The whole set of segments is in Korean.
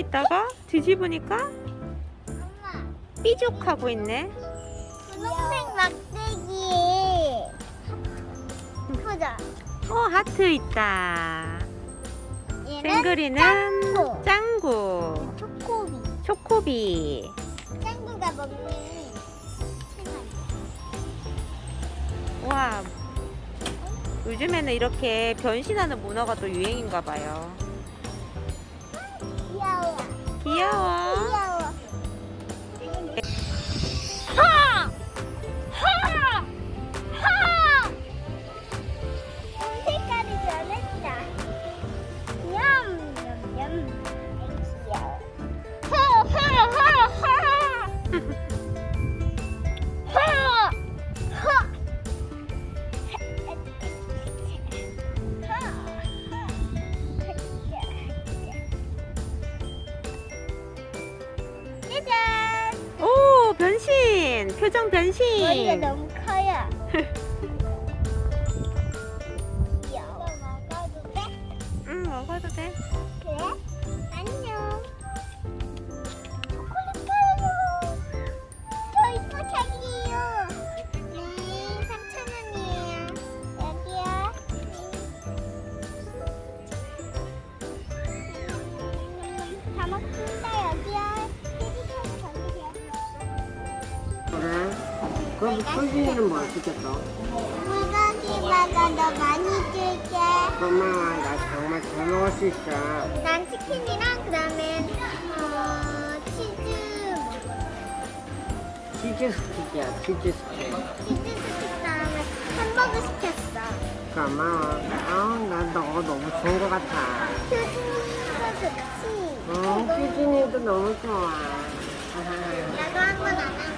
있다가 뒤집으니까 엄마, 삐죽하고 있네. 분홍색 막대기. 보자. 어, 하트 있다. 얘는 땡그리는 짱구. 짱구. 초코비. 초코비. 짱구가 먹는 생활. 와. 요즘에는 이렇게 변신하는 문어가 또 유행인가 봐요. 귀여워. 귀여 표정 머리가. 너무 커요. 귀여워. 먹어도 돼? 응, 먹어도 돼. 그래? 안녕. 초콜릿 가요. 저 이거 자기예요. 네, 3,000원이에요. 여기요. 음, 다 먹습니다. 그럼 소진이는 뭐 시켰어? 물고기마가 너 많이 줄게. 고마워. 나 정말 잘 먹을 수 있어. 난 치킨이랑 그다음에 어, 치즈 치즈 스틱이야, 치즈 스틱. 치즈 스틱 다음에 햄버거 시켰어. 고마워. 아, 난 너가 너무 좋은 것 같아. 표준이가 좋지. 응, 수진이도 너무 좋아. 나도 한 번안하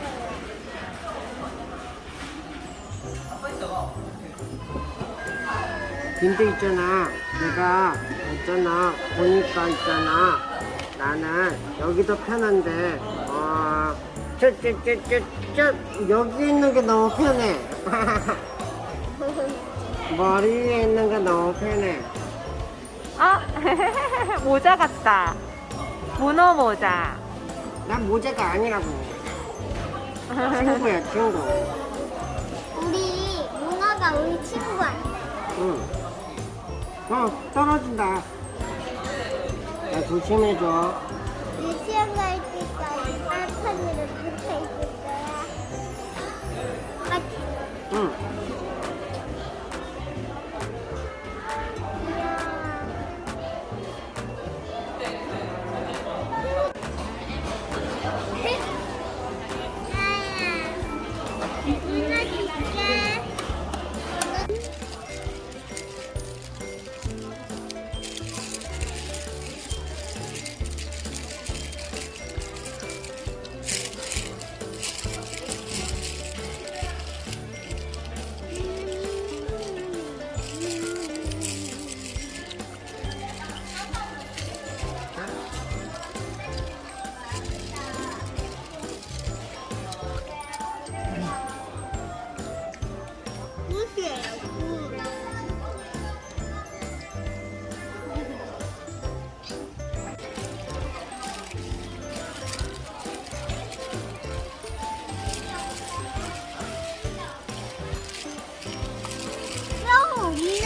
근데 있잖아. 내가 있잖아. 보니까 있잖아. 나는 여기도 편한데, 어, 저, 저, 저, 저, 저, 여기 있는 게 너무 편해. 머리 위에 있는 게 너무 편해. 아, 모자 같다. 문어 모자. 난 모자가 아니라고. 친구야, 친구. 우리 문어가 우리 친구 아니야? 응. 어, 떨어진다. 야, 조심해줘. 유치원 갈 때까지 빨판으로 붙어 있을 거야. 맞지? 응. 없네?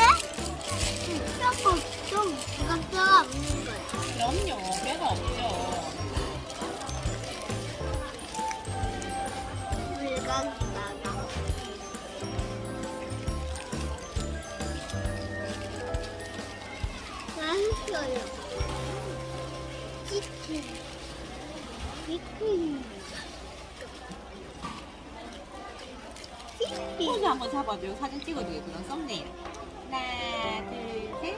뼈가 좀, 이건 뼈가. 그럼요, 배가 포즈 한번 잡아줘. 사진 찍어주겠구나, 썸네일. 하나, 둘, 셋.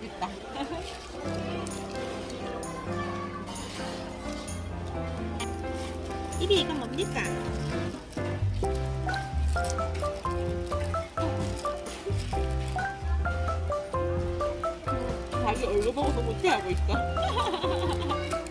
됐다. 입이 이건 뭡니까? 자기 얼굴 보고서 못해하고 있어.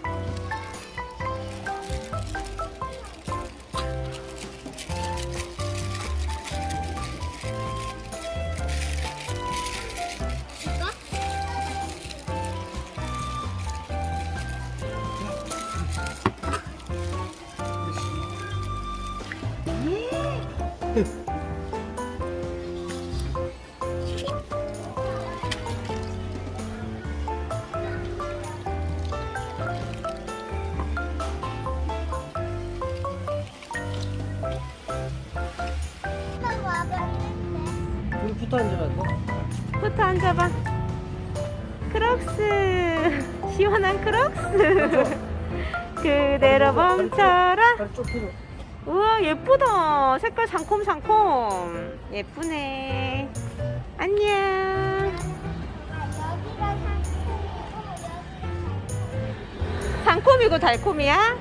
부터 앉아봐. 크록스. 시원한 크록스. 그대로 멈춰라. 발 좁히고. 우와 예쁘다. 색깔 상콤상콤. 예쁘네. 안녕. 상콤이고 달콤이야?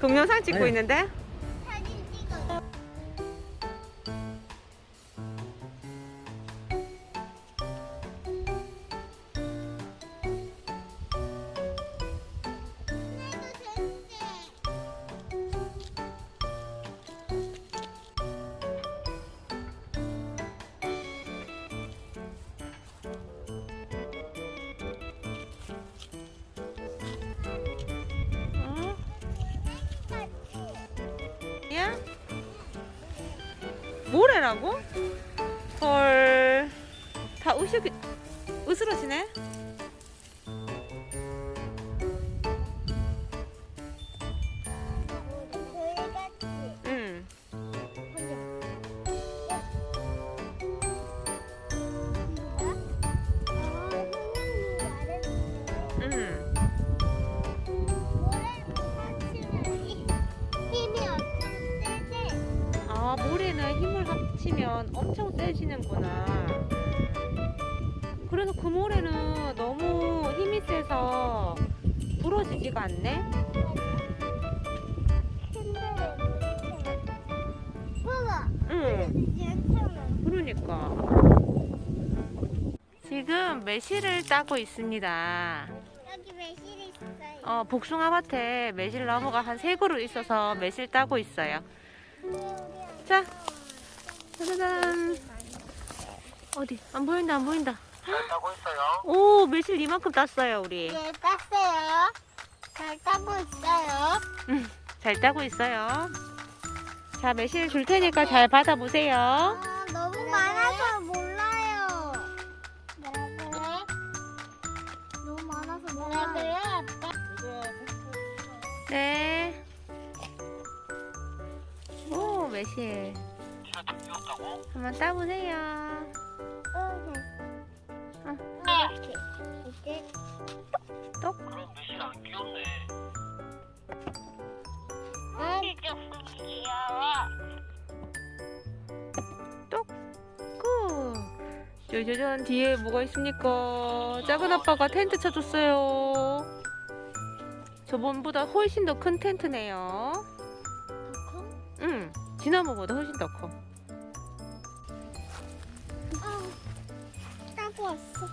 동영상 찍고 네. 있는데? 야? 뭐래라고? 헐. 다 으스, 으스러지네? 힘을 합치면 엄청 세지는구나. 그래서 그 모래는 너무 힘이 세서 부러지지가 않네? 응. 그러니까. 지금 매실을 따고 있습니다. 여기 매실 있어요. 어, 복숭아밭에 매실 나무가 한 세 그루 있어서 매실 따고 있어요. 자, 짜자잔. 어디? 안 보인다, 안 보인다. 따고 있어요. 오, 매실 이만큼 땄어요, 우리. 예, 땄어요. 잘 따고 있어요. 잘 따고 있어요. 자, 매실 줄 테니까 잘 받아보세요. 아, 너무 많아서 몰라요. 뭐라 그래? 너무 많아서 몰라 그래? 네. 오, 매실. 한번 따보세요. 응. 어. 이렇게. 이렇게. 똑. 그럼 매실 안 귀엽네. 응. 귀여워. 굿. 짜자잔, 뒤에 뭐가 있습니까? 작은 아빠가 텐트 쳐줬어요. 저번보다 훨씬 더 큰 텐트네요. 응, 지난번보다 훨씬 더 커. 아, 따고 왔어.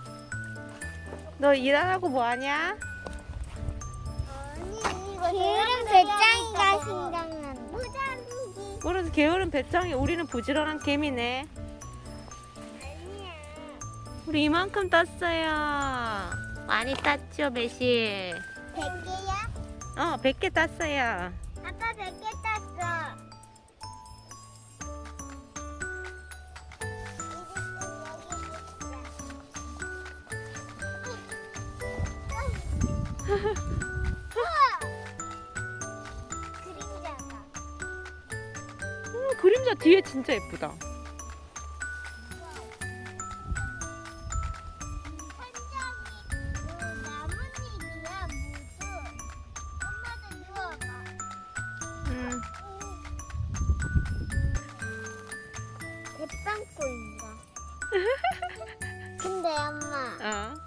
너일안 하고 뭐 하냐? 아니, 게으른 배짱이가 생각난다. 무자루기. 그래서 게으른 배짱이 우리는 부지런한 개미네. 아니야. 우리 이만큼 땄어요. 많이 땄죠, 매실? 100개야? 어, 100개 땄어요. 그림자가 음, 그림자 뒤에 진짜 예쁘다. 산장이 나뭇잎이야 무드. 엄마도 누워봐. 음, 대빵꾸인가? 근데 엄마 어.